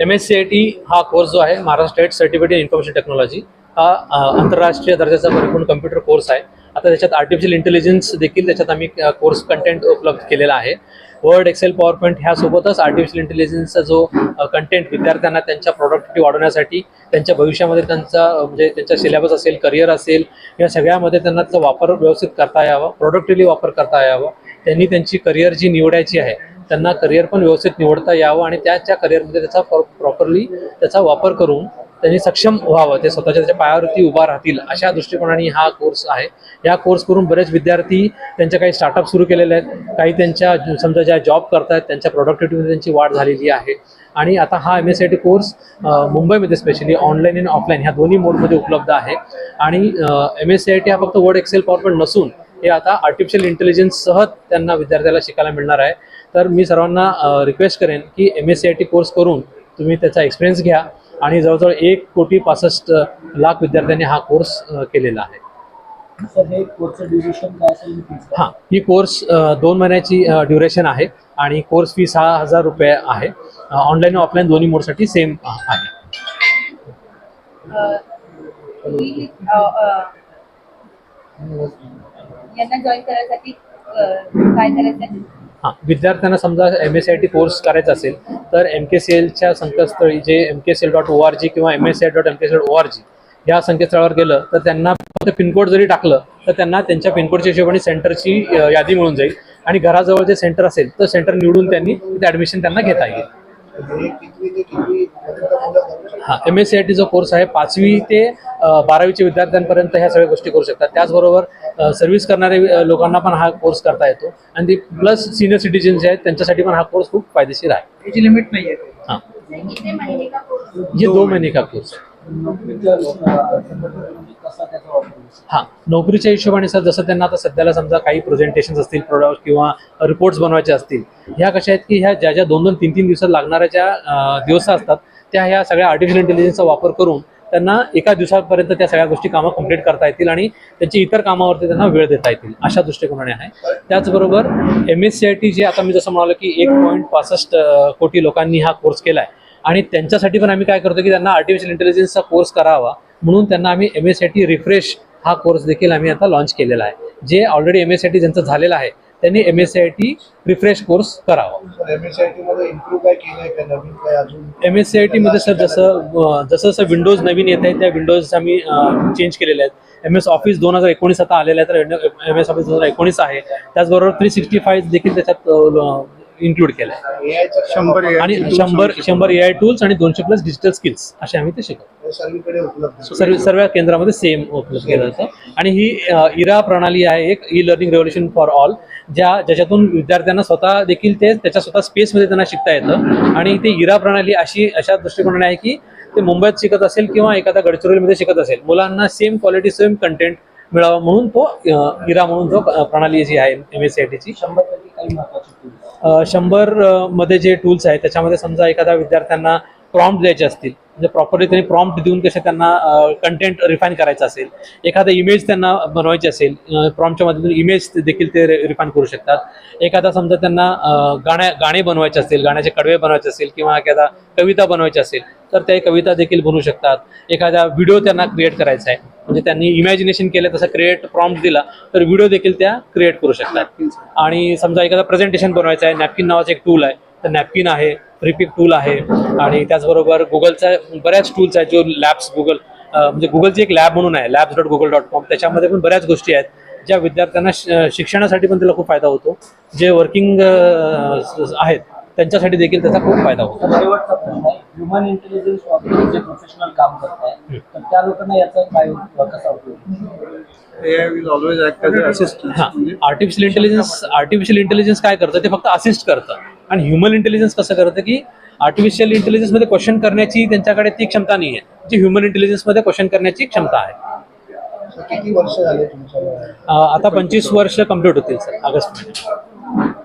M S C I T हा course जो आहे Maharashtra state certificate in information technology हा आंतरराष्ट्रीय दर्जाचा परिपूर्ण कम्प्युटर कोर्स आहे. आता त्याच्यात आर्टिफिशियल इंटेलिजन्स देखील त्याच्यात आम्ही कोर्स कंटेंट उपलब्ध केलेला आहे. वर्ड एक्सेल पॉवर पॉईंट ह्यासोबतच आर्टिफिशियल इंटेलिजन्सचा जो कंटेंट विद्यार्थ्यांना त्यांच्या प्रोडक्टिव्हिटी वाढवण्यासाठी त्यांच्या भविष्यामध्ये त्यांचा म्हणजे त्यांचा सिलेबस असेल करिअर असेल या सगळ्यामध्ये त्यांना त्याचा वापर व्यवस्थित करता यावा प्रोडक्टिव्हली वापर करता यावा. त्यांनी त्यांची करिअर जी निवडायची आहे त्यांना करिअर पण व्यवस्थित निवडता यावं आणि त्याच्या करिअरमध्ये त्याचा प्रॉपरली त्याचा वापर करून त्यांनी सक्षम व्हावं. ते स्वतःच्या त्याच्या पायावरती उभा राहतील अशा दृष्टिकोनाने हा कोर्स आहे. या कोर्स करून बरेच विद्यार्थी त्यांच्या काही स्टार्टअप सुरू केलेले आहेत. काही त्यांच्या समजा ज्या जॉब करतायत त्यांच्या प्रोडक्टिव्हिटीमध्ये त्यांची वाढ झालेली आहे. आणि आता हा M S I T course मुंबईमध्ये स्पेशली ऑनलाईन आणि ऑफलाईन ह्या दोन्ही मोडमध्ये उपलब्ध आहे. आणि M S C I T हा फक्त वर्ड एक्सेल पॉवर नसून हे आता आर्टिफिशियल इंटेलिजन्ससह त्यांना विद्यार्थ्याला शिकायला मिळणार आहे. तर मी सर्वांना रिक्वेस्ट करेन की M S C I T course करून तुम्ही त्याचा एक्सपिरियन्स घ्या आणि जवळजवळ एक कोटी पासष्ट लाख विद्यार्थ्यांनी हा कोर्स केलेला आहे हे कोर्सचं ड्युरेशन काय असेल आणि fees काय? हां ही कोर्स दोन महिन्याची ड्युरेशन आहे आणि कोर्स फी सहा हजार रुपये आहे ऑनलाईन ऑफलाईन दोन्ही मोडसाठी सेम आहे यांना जॉईन करायसाठी काय करायचं आहे? हां विद्यार्थ्यांना समजा M S I T course करायचा असेल तर एम के सी एलच्या संकेतस्थळी जे M K C L dot O R G किंवा M S C I dot M K C dot O R G या संकेतस्थळावर गेलं तर त्यांना फक्त पिनकोड जरी टाकलं तर त्यांना त्यांच्या पिनकोडच्या हिशोबाने सेंटरची यादी मिळून जाईल. आणि घराजवळ जे सेंटर असेल तर सेंटर निवडून त्यांनी तिथे ॲडमिशन त्यांना घेता येईल. हे ते एम एस सी आय टीचा कोर्स आहे पाचवी ते बारावीच्या विद्यार्थ्यांपर्यंत ह्या सगळ्या गोष्टी करू शकतात. त्याचबरोबर सर्व्हिस करणारे अ, लोकांना पण हा कोर्स करता येतो. आणि ती प्लस सिनियर सिटीजन जे आहेत त्यांच्यासाठी पण हा कोर्स खूप फायदेशीर आहे. याची लिमिट नाही आहे हां. किती महिने का कोर्स ये दो महिने का कोर्स त्याचा? हां. नोकरीच्या हिशोबाने सर जसं त्यांना आता सध्याला समजा काही प्रेझेंटेशन असतील प्रोडक्ट किंवा रिपोर्ट्स बनवायचे असतील ह्या कशा आहेत की ह्या ज्या ज्या दोन दोन तीन तीन दिवसात लागणाऱ्या ज्या दिवस असतात त्या ह्या सगळ्या आर्टिफिशियल इंटेलिजन्सचा वापर करून त्यांना एका दिवसापर्यंत त्या सगळ्या गोष्टी कामं कंप्लीट करता येतील आणि त्यांची इतर कामावरती त्यांना वेळ देता येतील अशा दृष्टिकोनाने आहे. त्याचबरोबर M S C I T जे आता मी जसं म्हणालो की एक पॉईंट पासष्ट कोटी लोकांनी हा कोर्स केला आहे आणि त्यांच्यासाठी पण आम्ही काय करतो की त्यांना आर्टिफिशियल इंटेलिजन्सचा कोर्स करावा म्हणून त्यांना आम्ही M S I T refresh हा कोर्स देखील आम्ही आता लॉन्च केलेला आहे. जे already M S I T ज्यांचं झालेलं आहे त्यांनी M S I T refresh course करावा. एम एस आय टी मध्ये इम्प्रूव्ह काय केलंय का? नवीन काय अजून? एम एस सी आय टीमध्ये सर जसं जसं जसं विंडोज नवीन येत आहे त्या विंडोज आम्ही चेंज केलेले आहेत. एम एस ऑफिस दोन हजार एकोणीस आता आलेलं आहे तर एम एस ऑफिस दोन हजार एकोणीस आहे. त्याचबरोबर थ्री सिक्स्टी फाईव्ह देखील त्याच्यात इन्क्लूड केलं शंभर आणि शंभर शंभर ए आय टूल्स आणि दोनशे प्लस डिजिटल स्किल्स असे आम्ही ते शिकवतो. सर्व सर्व केंद्रामध्ये सेम उपलब्ध केलं जातं. आणि ही इरा प्रणाली आहे एक e learning revolution for all ज्या ज्याच्यातून विद्यार्थ्यांना स्वतः देखील ते त्याच्या स्वतः स्पेसमध्ये त्यांना शिकता येतं. आणि ते इरा प्रणाली अशी अशा दृष्टिकोनाने आहे की ते मुंबईत शिकत असेल किंवा एखाद्या गडचिरोलीमध्ये शिकत असेल मुलांना सेम क्वालिटी सेम कंटेंट मिळावा म्हणून तो इरा म्हणून तो प्रणाली जी आहे एम एस सी आय टीची शंभर शंभरमध्ये जे टूल्स आहेत त्याच्यामध्ये समजा एखाद्या विद्यार्थ्यांना प्रॉम्प्ट द्यायचे असतील म्हणजे प्रॉपरली त्यांनी प्रॉम्प्ट देऊन कसे त्यांना कंटेंट रिफाईन करायचं असेल एखादा इमेज त्यांना बनवायची असेल प्रॉम्प्टच्या मधून इमेज देखील ते रिफाईन करू शकतात. एखादा समजा त्यांना गाण्या गाणे बनवायचे असतील गाण्याचे कडवे बनवायचे असेल किंवा एखादा कविता बनवायची असेल तर त्या कविता देखील बनवू शकतात. एखादा व्हिडिओ त्यांना क्रिएट करायचा आहे. म्हणजे त्यांनी इमॅजिनेशन केलं तसं क्रिएट प्रॉम्प्ट दिला तर व्हिडिओ देखील त्या क्रिएट करू शकतात. आणि समजा एखादा प्रेझेंटेशन बनवायचं आहे नॅपकिन नावाचं एक टूल आहे तर नॅपकिन आहे फ्रीपिक टूल आहे आणि त्याचबरोबर गुगलचा बऱ्याच टूल्स आहेत जो लॅब्स गुगल म्हणजे गुगलची एक लॅब म्हणून आहे labs dot Google dot com त्याच्यामध्ये पण बऱ्याच गोष्टी आहेत ज्या विद्यार्थ्यांना शिक्षणासाठी पण त्याला खूप फायदा होतो. जे वर्किंग आहेत त्यांच्यासाठी देखील त्याचा खूप फायदा होतो. तर शेवटचा प्रश्न आहे ह्युमन इंटेलिजन्स वापरून जे प्रोफेशनल काम करताय तर त्या लोकांना याचा काय कसा उपयोग? आर्टिफिशियल इंटेलिजन्स आर्टिफिशियल इंटेलिजन्स काय करतं ते फक्त असिस्ट करतं. आणि ह्युमन इंटेलिजन्स कसं करतं की आर्टिफिशियल इंटेलिजन्समध्ये क्वेश्चन करण्याची त्यांच्याकडे ती क्षमता नाही आहे जी ह्युमन इंटेलिजन्समध्ये क्वेश्चन करण्याची क्षमता आहे. किती वर्ष झाले आता पंचवीस वर्ष कंप्लीट होतील सर ऑगस्ट महिन्यात